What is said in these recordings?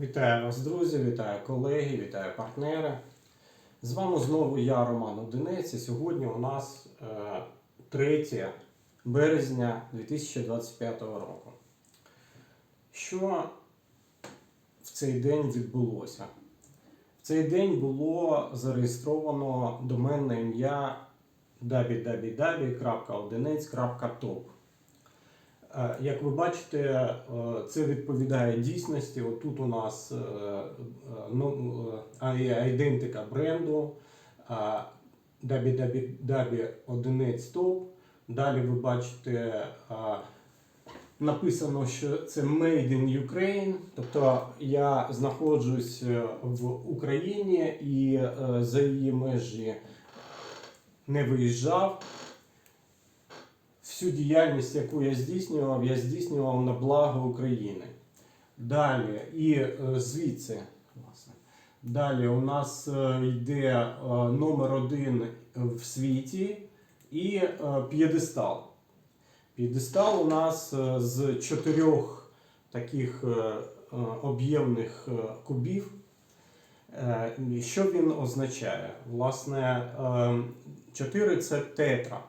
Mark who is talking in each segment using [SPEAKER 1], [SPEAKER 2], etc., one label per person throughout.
[SPEAKER 1] Вітаю вас, друзі, вітаю колеги, вітаю партнери. З вами знову я, Роман Одинець, і сьогодні у нас е, 3 березня 2025 року. Що в цей день відбулося? В цей день було зареєстровано доменне ім'я www.одинець.top. Е, Як ви бачите, е, це відповідає дійсності. Отут у нас е, е, ну, бренду е, www.одинець.top. Далі ви бачите написано, що це Made in Ukraine. Тобто я знаходжусь в Україні і за її межі не виїжджав. Всю діяльність, яку я здійснював, я здійснював на благо України. Далі, і е, звідси, власне, далі у нас е, йде е, номер один в світі і п'єдестал. П'єдестал у нас з чотирьох таких об'ємних кубів. Що він означає? Власне, 4 це тетра.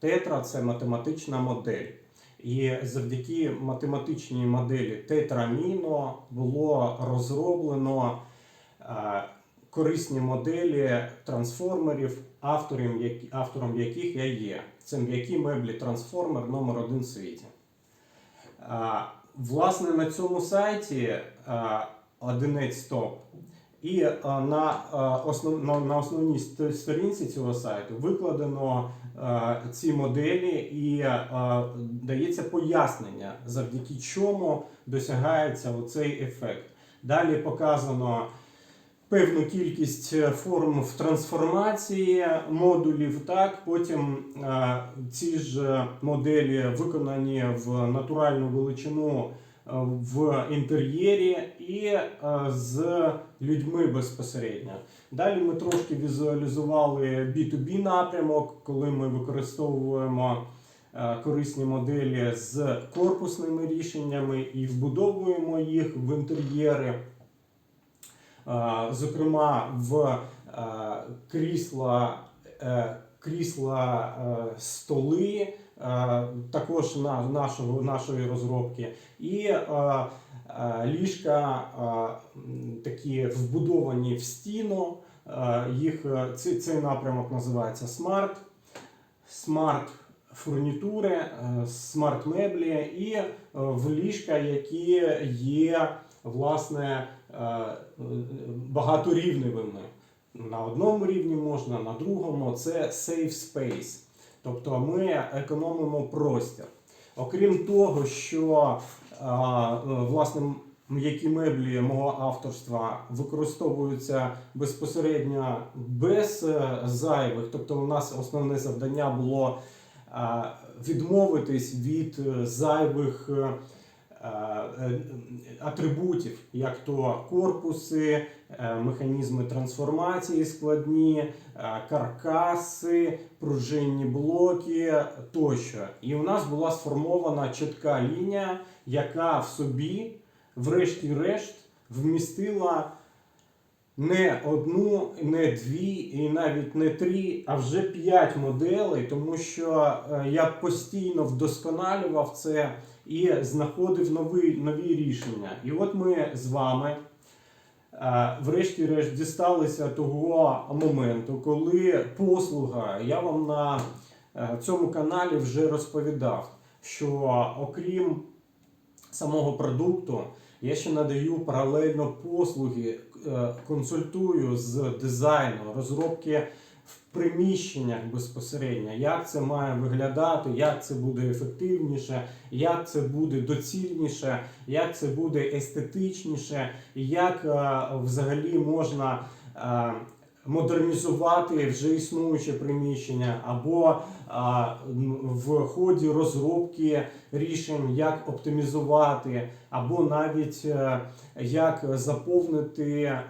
[SPEAKER 1] Тетра це математична модель. І завдяки математичній моделі тетраміно було розроблено е, корисні моделі трансформерів, автором, яких я є. Це м'які меблі трансформер номер один в світі. Е, Власне, на цьому сайті е, одинець топ. І е, на, е, основ, на, основній сторінці цього сайту викладено е, ці моделі і дається пояснення, завдяки чому досягається оцей ефект. Далі показано певну кількість форм в трансформації модулів. Так, потім ці ж моделі виконані в натуральну величину в інтер'єрі і е, з людьми безпосередньо. Далі ми трошки візуалізували B2B напрямок, коли ми використовуємо е, корисні моделі з корпусними рішеннями і вбудовуємо їх в інтер'єри. Е, Зокрема, в е, крісла, е, крісла е, столи, е, також на нашого, нашої розробки, і е, е, ліжка е, такі вбудовані в стіну. Е, Їх е, цей, напрямок називається Smart, Smart фурнітури, е, смарт меблі і е, в ліжка, які є власне е, багаторівневими. На одному рівні можна, на другому це safe space. Тобто ми економимо простір. Окрім того, що е, власне м'які меблі мого авторства використовуються безпосередньо без е, зайвих. Тобто, у нас основне завдання було відмовитись від е, зайвих атрибутів, як то корпуси, е, механізми трансформації складні, е, каркаси, пружинні блоки тощо. І у нас була сформована чітка лінія, яка в собі, врешті-решт, вмістила не одну, не дві і навіть не три, а вже п'ять моделей, тому що е, я постійно вдосконалював це і знаходив нові, нові рішення. І от ми з вами. е, Врешті-решт дісталися того моменту, коли послуга, я вам на е, цьому каналі вже розповідав, що окрім самого продукту, я ще надаю паралельно послуги, консультую з дизайну, розробки в приміщеннях безпосередньо, як це має виглядати, як це буде ефективніше, як це буде доцільніше, як це буде естетичніше, як е, взагалі можна. Модернізувати вже існуюче приміщення, або а, в ході розробки рішень, як оптимізувати, або навіть е, як заповнити е,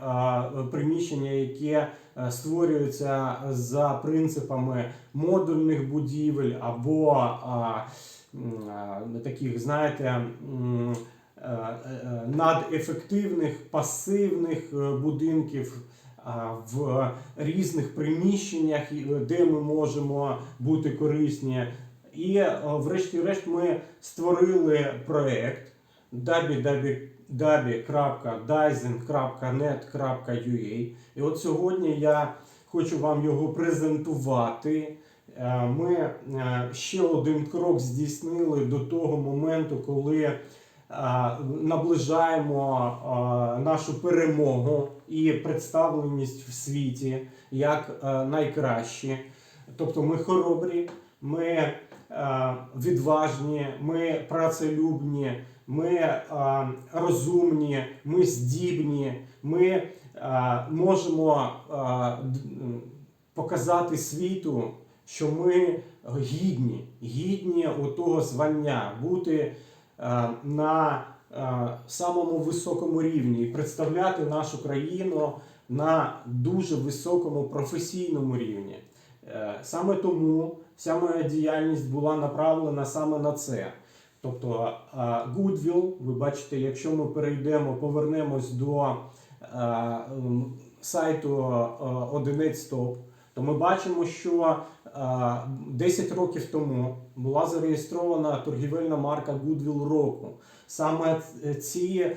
[SPEAKER 1] приміщення, яке е, створюється за принципами модульних будівель, або а, а, таких, знаєте, е, надефективних пасивних будинків. а, в різних приміщеннях, е, де ми можемо бути корисні. І е, врешті-решт ми створили проект www.dyson.net.ua. І от сьогодні я хочу вам його презентувати. Е, Ми ще один крок здійснили до того моменту, коли наближаємо е, нашу перемогу і представленість в світі як е, найкращі. Тобто ми хоробрі, ми е, відважні, ми працелюбні, ми е, розумні, ми здібні, ми е, можемо е, показати світу, що ми гідні, гідні того звання, бути е, на е, самому високому рівні і представляти нашу країну на дуже високому професійному рівні. Е, Саме тому вся моя діяльність була направлена саме на це. Тобто е, Goodwill, ви бачите, якщо ми перейдемо, повернемось до е, сайту е, Одинець Топ, то ми бачимо, що е, 10 років тому була зареєстрована торгівельна марка Goodwill року. Саме ці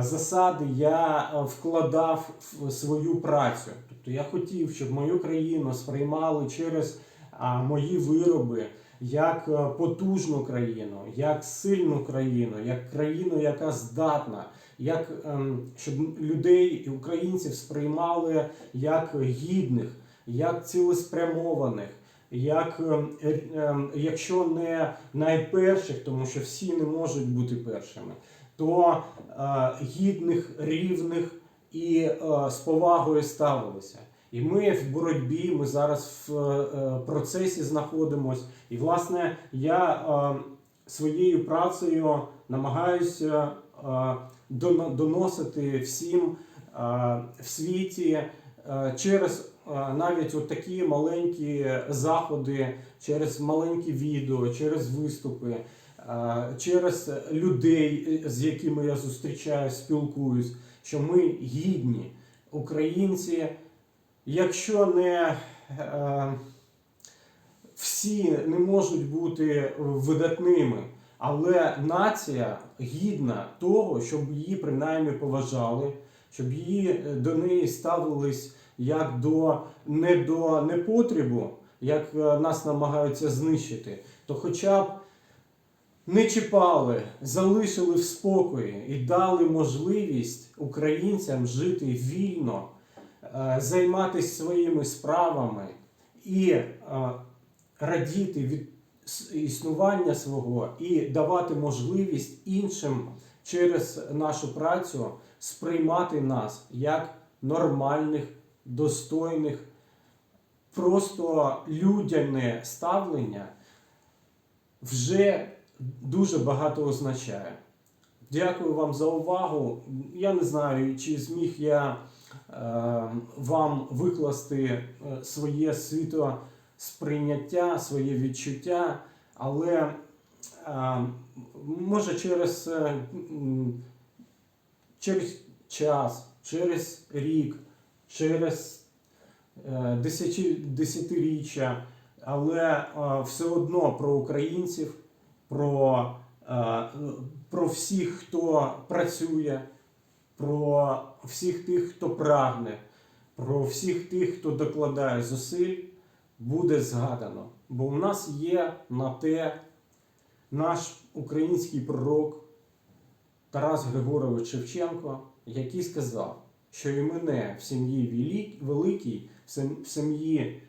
[SPEAKER 1] засади я е, вкладав в свою працю. Тобто я хотів, щоб мою країну сприймали через мої вироби як е, потужну країну, як сильну країну, як країну, яка здатна, як ем, щоб людей і українців сприймали як гідних, як цілеспрямованих. Як ем, е- ем, якщо не найперших, тому що всі не можуть бути першими, то е, гідних, рівних і е, з повагою ставилися. І ми в боротьбі, ми зараз в процесі знаходимось. І, власне, я своєю працею намагаюся доносити всім в світі через навіть от такі маленькі заходи, через маленькі відео, через виступи, е, через людей, е, з якими я зустрічаюсь, спілкуюсь, що ми гідні українці. Якщо не е, всі не можуть бути видатними, але нація гідна того, щоб її принаймні поважали, щоб її е, до неї ставились як до не до непотребу, як е, нас намагаються знищити, то хоча б не чіпали, залишили в спокої і дали можливість українцям жити вільно, е, займатися своїми справами і е, радіти від існування свого і давати можливість іншим через нашу працю сприймати нас як нормальних, достойних, просто людяне ставлення вже дуже багато означає. Дякую вам за увагу. Я не знаю, чи зміг я е, вам викласти е, своє світосприйняття, своє відчуття, але е, може через, е, через час, через рік, через е, десяти, десятиріччя, але е, все одно про українців, про, е, про всіх, хто працює, про всіх тих, хто прагне, про всіх тих, хто докладає зусиль, буде згадано. Бо у нас є на те наш український пророк Тарас Григорович Шевченко, який сказав, що і мене в сім'ї великій, в сім'ї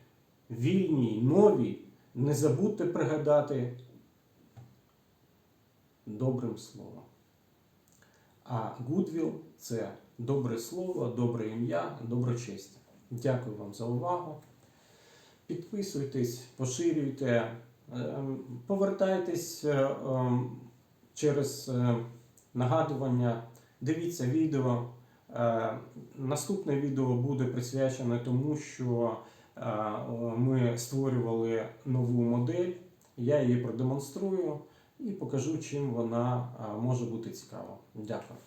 [SPEAKER 1] вільній, новій, не забудьте пригадати добрим словом. А Гудвіл це добре слово, добре ім'я, доброчестя. Дякую вам за увагу. Підписуйтесь, поширюйте, ем, повертайтесь е, ем, через е, нагадування, дивіться відео. Е, Наступне відео буде присвячене тому, що е, ми створювали нову модель. Я її продемонструю і покажу, чим вона може бути цікава. Дякую.